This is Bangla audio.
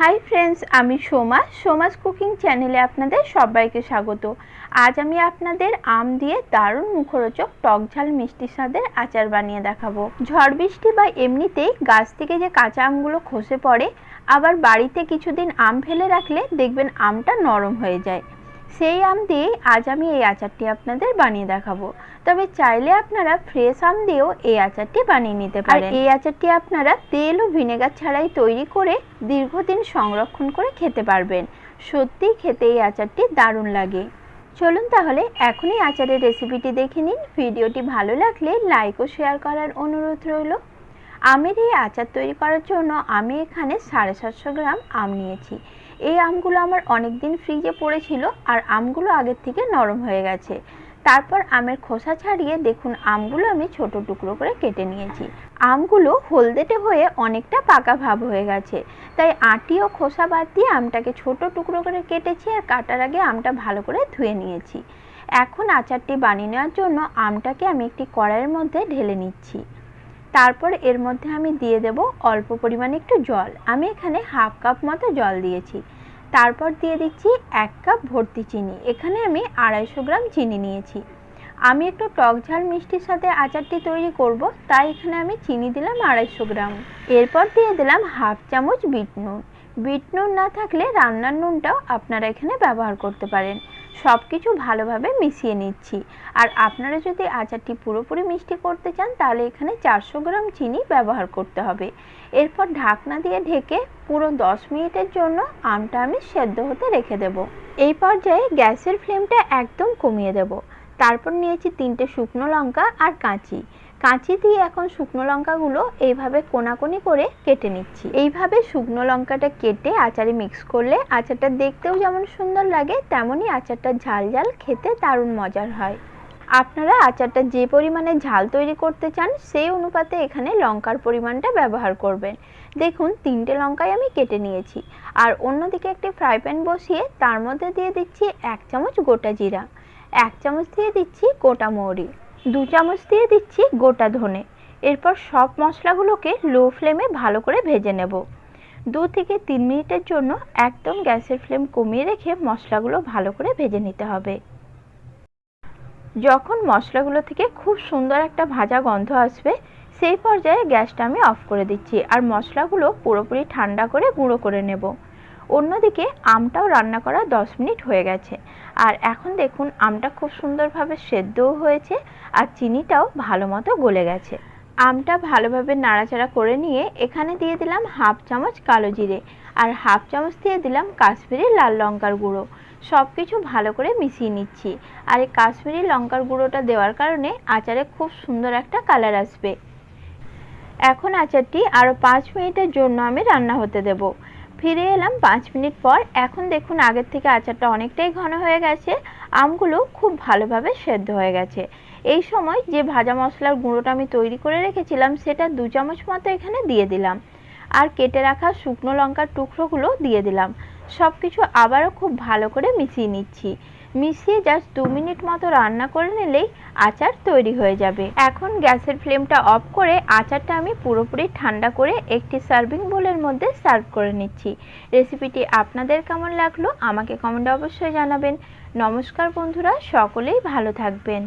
হাই ফ্রেন্ডস আমি সোমা। সোমাস কুকিং চ্যানেলে আপনাদের সবাইকে স্বাগত। আজ আমি আপনাদের আম দিয়ে দারুণ মুখরোচক টক ঝাল মিষ্টি স্বাদের আচার বানিয়ে দেখাবো। ঝড় বৃষ্টি বা এমনিতেই গাছ থেকে যে কাঁচা আমগুলো খসে পড়ে, আবার বাড়িতে কিছুদিন আম ফেলে রাখলে দেখবেন আমটা নরম হয়ে যায়। সেই আম দিয়ে আজ আমি এই আচারটি আপনাদের বানিয়ে দেখাবো। তবে চাইলে আপনারা ফ্রেশ আম দিয়েও এই আচারটি বানিয়ে নিতে পারেন। এই আচারটি আপনারা তেল ও ভিনেগার ছাড়াই তৈরি করে দীর্ঘদিন সংরক্ষণ করে খেতে পারবেন। সত্যিই খেতে এই আচারটি দারুণ লাগে। চলুন তাহলে এখনই আচারের রেসিপিটি দেখে নিন। ভিডিওটি ভালো লাগলে লাইক ও শেয়ার করার অনুরোধ রইল। আমের এই আচার তৈরি করার জন্য আমি এখানে সাড়ে সাতশো গ্রাম আম নিয়েছি। এই আমগুলো আমার অনেক দিন ফ্রিজে পড়েছিল আর আমগুলো আগের থেকে নরম হয়ে গেছে। তারপর আমের খোসা ছাড়িয়ে দেখুন আমগুলো আমি ছোট টুকরো করে কেটে নিয়েছি। আমগুলো হলদেটে হয়ে অনেকটা পাকা ভাব হয়ে গেছে। তাই আটি ও খোসা বাদ দিয়ে আমটাকে ছোট টুকরো করে কেটেছি আর কাটার আগে আমটা ভালো করে ধুয়ে নিয়েছি। এখন আচারটি বানিয়ে নেওয়ার জন্য আমটাকে আমি একটি কড়াইয়ের মধ্যে ঢেলে নিচ্ছি। তারপর এর মধ্যে আমি দিয়ে দেব অল্প পরিমাণে একটু জল। আমি এখানে হাফ কাপ মতো জল দিয়েছি। তারপর দিয়ে দিচ্ছি এক কাপ ভর্তি চিনি। এখানে আমি আড়াইশো গ্রাম চিনি নিয়েছি। আমি একটু টক ঝাল মিষ্টির সাথে আচারটি তৈরি করব, তাই এখানে আমি চিনি দিলাম আড়াইশো গ্রাম। এরপর দিয়ে দিলাম হাফ চামচ বিট নুন। বিট নুন না থাকলে রান্নার নুনটাও আপনারা এখানে ব্যবহার করতে পারেন। সব কিছু ভালোভাবে মিশিয়ে নিচ্ছি। আর আপনারা যদি আচারটি পুরোপুরি মিষ্টি করতে চান, তাহলে এখানে চারশো গ্রাম চিনি ব্যবহার করতে হবে। এরপর ঢাকনা দিয়ে ঢেকে পুরো দশ মিনিটের জন্য আমটা আমি সেদ্ধ হতে রেখে দেব। এই পর্যায়ে গ্যাসের ফ্লেমটা একদম কমিয়ে দেব। তারপর নিয়েছি তিনটে শুকনো লঙ্কা আর কাঁচি। কাঁচি দিয়ে এখন শুকনো লঙ্কাগুলো এইভাবে কোনাকুনি করে কেটে নিচ্ছি। এইভাবে শুকনো লঙ্কাটা কেটে আচারে মিক্স করলে আচারটা দেখতেও যেমন সুন্দর লাগে তেমনই আচারটা ঝাল ঝাল খেতে দারুণ মজার হয়। আপনারা আচারটা যে পরিমাণে ঝাল তৈরি করতে চান, সেই অনুপাতে এখানে লঙ্কার পরিমাণটা ব্যবহার করবেন। দেখুন, তিনটে লঙ্কাই আমি কেটে নিয়েছি। আর অন্যদিকে একটি ফ্রাই প্যান বসিয়ে তার মধ্যে দিয়ে দিচ্ছি এক চামচ গোটা জিরা। এক চামচ দিয়ে দিচ্ছি গোটা মৌরি। দু চামচ দিয়ে দিচ্ছি গোটা ধনে। এরপর সব মশলাগুলোকে লো ফ্লেমে ভালো করে ভেজে নেব। দু থেকে তিন মিনিটের জন্য একদম গ্যাসের ফ্লেম কমিয়ে রেখে মশলাগুলো ভালো করে ভেজে নিতে হবে। যখন মশলাগুলো থেকে খুব সুন্দর একটা ভাজা গন্ধ আসবে, সেই পর্যায়ে গ্যাসটা আমি অফ করে দিচ্ছি আর মশলাগুলো পুরোপুরি ঠান্ডা করে গুঁড়ো করে নেব। অন্যদিকে আমটাও রান্না করা দশ মিনিট হয়ে গেছে। আর এখন দেখুন, আমটা খুব সুন্দরভাবে সেদ্ধও হয়েছে আর চিনিটাও ভালো মতো গলে গেছে। আমটা ভালোভাবে নাড়াচাড়া করে নিয়ে এখানে দিয়ে দিলাম হাফ চামচ কালো জিরে আর হাফ চামচ দিয়ে দিলাম কাশ্মীরি লাল লঙ্কার গুঁড়ো। সব কিছু ভালো করে মিশিয়ে নিচ্ছি। আর এই কাশ্মীরি লঙ্কার গুঁড়োটা দেওয়ার কারণে আচারে খুব সুন্দর একটা কালার আসবে। এখন আচারটি আরও পাঁচ মিনিটের জন্য আমি রান্না হতে দেব। ফিরে এলাম পাঁচ মিনিট পর। এখন দেখুন আগের থেকে আচারটা অনেকটাই ঘন হয়ে গেছে। আমগুলো খুব ভালোভাবে সেদ্ধ হয়ে গেছে। এই সময় যে ভাজা মশলার গুঁড়োটা আমি তৈরি করে রেখেছিলাম, সেটা দু চামচ মতো এখানে দিয়ে দিলাম। আর কেটে রাখা শুকনো লঙ্কার টুকরোগুলো দিয়ে দিলাম। সব কিছু আবারও খুব ভালো করে মিশিয়ে নিচ্ছি। মিশিয়ে জাস্ট দু মিনিট মতো রান্না করে নিলেই আচার তৈরি হয়ে যাবে। এখন গ্যাসের ফ্লেমটা অফ করে আচারটা আমি পুরোপুরি ঠান্ডা করে একটি সার্ভিং বোলের মধ্যে সার্ভ করে নিচ্ছি। রেসিপিটি আপনাদের কেমন লাগল আমাকে কমেন্টে অবশ্যই জানাবেন। নমস্কার বন্ধুরা, সকলেই ভালো থাকবেন।